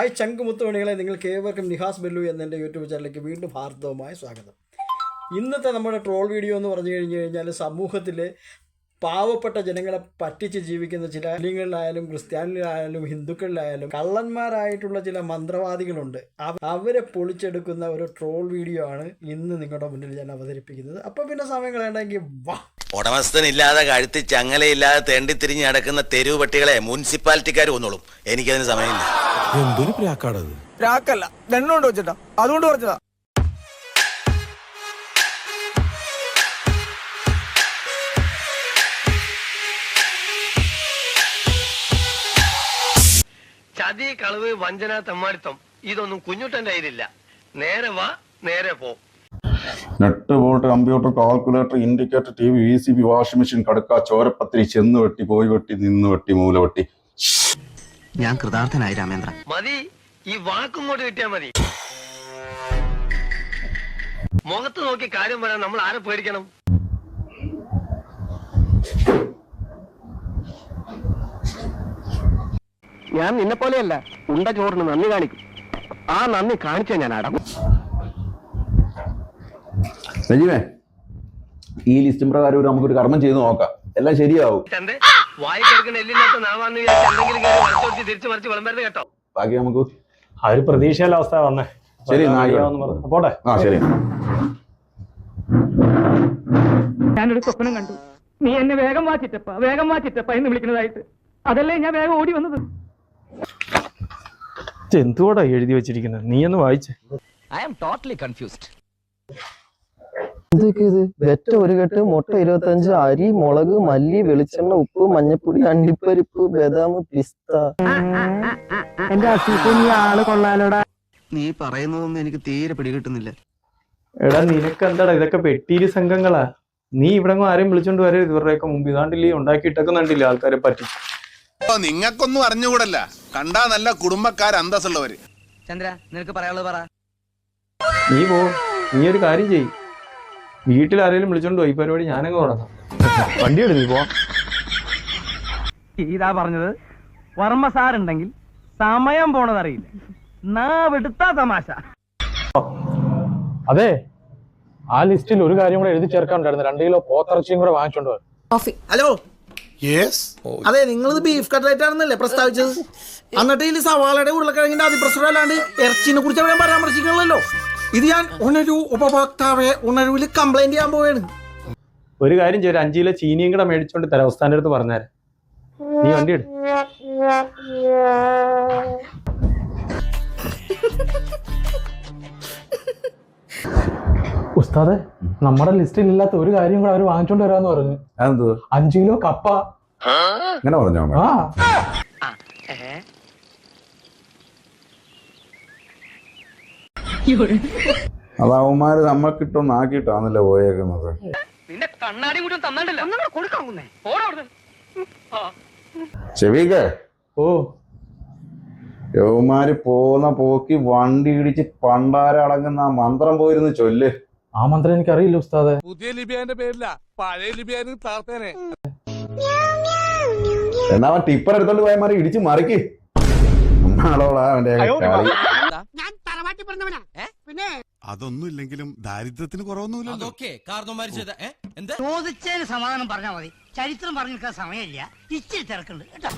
Hi ചങ്കുമുത്തുമണികളെ നിങ്ങൾക്ക് ഏവർക്കും നിഹാസ് ബെല്ലു എന്ന എന്റെ യൂട്യൂബ് ചാനലിലേക്ക് വീണ്ടും ഹാർദവമായ സ്വാഗതം. ഇന്നത്തെ നമ്മുടെ ട്രോൾ വീഡിയോ എന്ന് പറഞ്ഞു കഴിഞ്ഞു കഴിഞ്ഞാൽ സമൂഹത്തിൽ പാവപ്പെട്ട ജനങ്ങളെ പറ്റിച്ച് ജീവിക്കുന്ന ചില മുസ്ലിങ്ങളിലായാലും ക്രിസ്ത്യാനികളായാലും ഹിന്ദുക്കളിലായാലും കള്ളന്മാരായിട്ടുള്ള ചില മന്ത്രവാദികളുണ്ട്. അവരെ പൊളിച്ചെടുക്കുന്ന ഒരു ട്രോൾ വീഡിയോ ആണ് ഇന്ന് നിങ്ങളുടെ മുന്നിൽ ഞാൻ അവതരിപ്പിക്കുന്നത്. അപ്പോൾ പിന്നെ സമയം കളയണമെങ്കിൽ വാ. ഉടമസ്ഥനില്ലാതെ കഴുത്തി ചങ്ങലയില്ലാതെ തെണ്ടിത്തിരിഞ്ഞ് നടക്കുന്ന തെരുവ് പട്ടികളെ മുനിസിപ്പാലിറ്റിക്കാർ കൊന്നോളും. എനിക്കതിന് സമയമില്ല. എന്തൊരു പ്രാക്കാടത്? പ്രാക്കല്ല. രണ്ടുകൊണ്ട് വെച്ചിട്ടാ. അതുകൊണ്ട് പറഞ്ഞതാ ചതി കളവ് വഞ്ചന തെമ്മാടിത്തം. ഇതൊന്നും കുഞ്ഞുട്ടന്റെ കയ്യിലില്ല. നേരെ വാ നേരെ പോ. Net bolt computer calculator indicator T V V C B washing machine കടുക്ക ചോരപ്പത്തിരി ചെന്ന് വെട്ടി പോയി വെട്ടി നിന്ന് വെട്ടി മൂല വെട്ടി. ഞാൻ കൃതാർത്ഥനായി രാമേന്ദ്ര. മതി. ഈ വാക്കും കൊണ്ട് കിട്ടിയാ മതി. മുഖത്ത് നോക്കി കാര്യം പറയാൻ നമ്മൾ ആരെ പേടിക്കണം? ഞാൻ നിന്നെ പോലെയല്ല ഉണ്ട ചോറിന് നന്ദി കാണിക്കും. ആ നന്ദി കാണിച്ച ഞാൻ അടങ്ങും. സജീവേ ഈ ലിസ്റ്റും പ്രകാരം ഒരു നമുക്കൊരു കർമ്മം ചെയ്ത് നോക്കാം. എല്ലാം ശരിയാവും. വായി കിടക്കുന്ന എല്ലില്ലാത്ത നാവാന്ന് വിചാരിച്ച് എന്തെങ്കിലും കേറി വളച്ചോടിച്ച് തിരിച്ചു മറിച്ച് വിളമ്പരുത് കേട്ടോ. ബാക്കി നമുക്ക് ആ ഒരു പ്രതീക്ഷയുള്ള അവസ്ഥ വന്നേ. ശരി, എന്നാ ആയിക്കോട്ടെ. അറിയാവുന്ന പോട്ടെ. ആ ശരി. ഞാനൊരു സ്വപ്നം കണ്ടു. നീ എന്നെ വേഗം വാച്ചിട്ടപ്പ വേഗം വാച്ചിട്ടപ്പ എന്ന് വിളിക്കുന്നതായിട്ട്. അതല്ലേ ഞാൻ വേഗം ഓടി വന്നത്? ഇത് എന്തുകൂടാ എഴുതി വെച്ചിരിക്കുന്നത്? നീ ഒന്ന് വായിച്ചേ. ഐ ആം ടോട്ടലി കൺഫ്യൂസ്ഡ് എന്തൊക്കെ ഇത് വെറ്റ ഒരു കെട്ട് മുട്ട ഇരുപത്തഞ്ച് അരി മുളക് മല്ലി വെളിച്ചെണ്ണ ഉപ്പ് മഞ്ഞപ്പൊടി അണ്ടിപ്പരിപ്പ് ബദാം പിസ്ത. എന്റെ ആൾ കൊള്ളാലോടാ. നീ പറയുന്നതൊന്നും എനിക്ക് തീരെ പിടികിട്ടുന്നില്ല. എടാ നിനക്ക് എന്താടാ ഇതൊക്കെ പെട്ടിരി സംഘങ്ങളാ. നീ ഇവിടെ ആരെയും വിളിച്ചോണ്ട് വരരുത്. ഇവരുടെയൊക്കെ മുമ്പ് ഇതാണ്ടില്ലേ ഉണ്ടാക്കിയിട്ടൊക്കെ ആൾക്കാരെ പറ്റി. നിങ്ങൾക്കൊന്നും അറിഞ്ഞുകൂടല്ല. കണ്ടാ നല്ല കുടുംബക്കാർ അന്തസ്സുള്ളവര്. ചന്ദ്ര നിനക്ക് പറയാനുള്ളത് പറ. നീ പോ. നീ ഒരു കാര്യം ചെയ്യ്. വീട്ടിൽ ആരെങ്കിലും വിളിച്ചോണ്ട് പോയി. ഈ പരിപാടി ഞാനങ്ങ് തുടങ്ങാം. വണ്ടി എടുത്തു നീ പോ ഇതാ പറഞ്ഞത്. വർമ്മ സാറുണ്ടെങ്കിൽ സമയം പോണതറിയില്ല നാവെടുത്താ തമാശ. അതെ ആ ലിസ്റ്റിൽ ഒരു കാര്യം കൂടെ എഴുതി ചേർക്കാനുണ്ടായിരുന്നു. രണ്ട് കിലോ പോത്തിറച്ചിയും കൂടെ വാങ്ങിച്ചോണ്ട് വരാം ഹലോ. യെസ് അതെ നിങ്ങളിത് ബീഫ് കട്ട്ലൈറ്റ് ആണെന്നല്ലേ പ്രസ്താവിച്ചത്? എന്നിട്ട് ഈ സവാളയുടെ ഉരുളക്കിഴങ്ങിന്റെ അതിപ്രസരം അല്ലാണ്ട് ഇറച്ചിനെ കുറിച്ച് പറയാൻ പരാമർശിക്കണല്ലോ ഇത് ഞാൻ ഉണരു ഉപഭോക്താവെ ഉണരുവിൽ കംപ്ലൈന്റ് ചെയ്യാൻ പോവാണ്. ഒരു കാര്യം ചെയ്യും അഞ്ചിലെ അഞ്ച് കിലോ ചീനിയും കൂടെ മേടിച്ചോണ്ട് തരാം. ഉസ്താന്റെ അടുത്ത് പറഞ്ഞാൽ നീ വണ്ടി എടു. ഉസ്താദ് നമ്മുടെ ലിസ്റ്റിൽ ഇല്ലാത്ത ഒരു കാര്യം കൂടെ അവർ വാങ്ങിച്ചോണ്ട് വരാന്ന് പറഞ്ഞു. അതെന്ത് അഞ്ചു കിലോ കപ്പ. ഇങ്ങനെ പറഞ്ഞോ? ആ. അത് അവന്മാര് നമ്മക്കിട്ടൊന്ന് ആക്കിയിട്ടാണല്ലോ പോയേക്കുന്നത്. നിന്റെ കണ്ണാടി കൂടി കൊടുക്കാവുന്നേ ചെവിക്കേ. ഓ. യവന്മാര് പോന്ന പോക്കി വണ്ടി ഇടിച്ച് പണ്ടാര അടങ്ങുന്ന ആ മന്ത്രം പോയിരുന്ന് ചൊല്ല്. ആ മന്ത്രം എനിക്ക് അറിയില്ല ഉസ്താദെ. പുതിയ ലിബിയാന്റെ പേരില്ല പഴയ ലിബിയാന് താർത്തേനെ എന്നാ അവൻ ടിപ്പർ എടുത്തോണ്ട് പോയ മാറി ഇടിച്ച് മറിക്ക്. നമ്മളോടാ അവന്റെ കളി. അതൊന്നും ഇല്ലെങ്കിലും ദാരിദ്ര്യത്തിന് കുറവൊന്നുമില്ലല്ലോ. ചോദിച്ചതിന് സമാധാനം പറഞ്ഞാൽ മതി. ചരിത്രം പറഞ്ഞു നിൽക്കാൻ സമയമില്ല. ഇച്ചിരി തിരക്കുണ്ട്. കേട്ടോ?